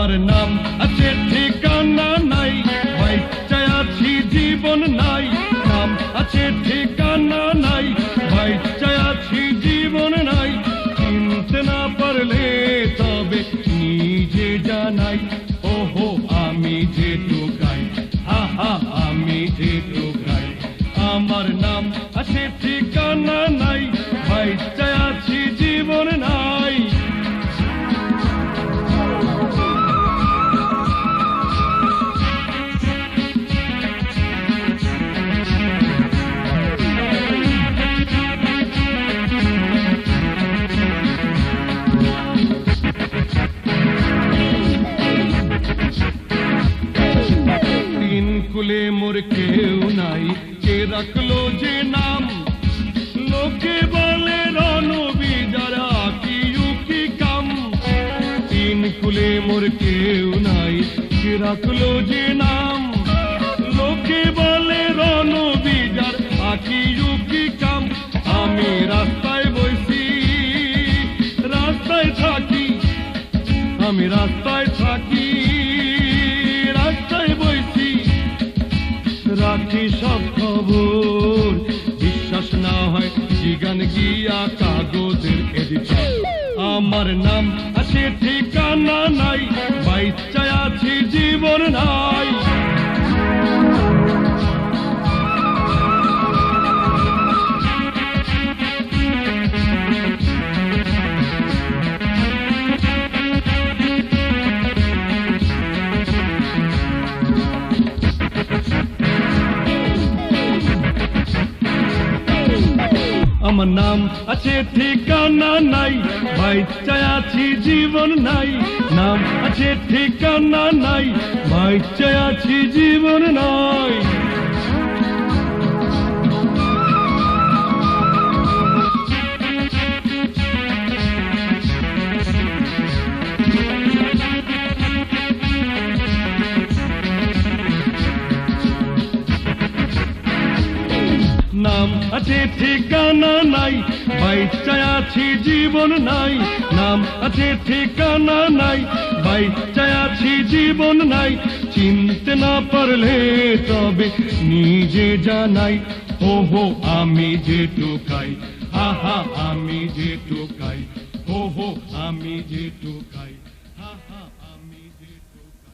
আমার নাম আছে ঠিকানা নাই। বাচ্চা আছি, জীবন নাই। নাম আছে ঠিকানা নাই। বাচ্চা আছি, জীবন নাই। চিনতে না পারলে তবে নিজে জানাই। ওহো, আমি যে টোকাই হা হা আমি যে টোকাই আমার নাম আছে ঠিকানা কেউ নাই কে রাখল যে নাম। লোকে বলে রণবি যারা কি কাম? তিন মোর কেউ নাই রাখল যে নাম। লোকে বলে কাম? আমি রাস্তায় বসি রাস্তায় থাকি, আমি রাস্তায় থাকি। রাখি সব খবর। বিশ্বাস না হয় জিগান গিয়া কাগজের এদিকে আমার নাম আছে ঠিকানা নাই, বাইচায় আছি, জীবন নাই। আমার নাম আছে ঠিকানা নাই বাইচায় আছি জীবন নাই নাম আছে ঠিকানা নাই বাইচায় আছি জীবন নাই আছে ঠিকানা নাই, বাইচায় আছি জীবন নাই। নাম আছে ঠিকানা নাই, বাইচায় আছি জীবন নাই। চিনতে না পারলে তবে নিজে জানাই হো হো আমি যে টুকাই। হা হা আমি যে টুকাই। হো হো আমি যে টুকাই।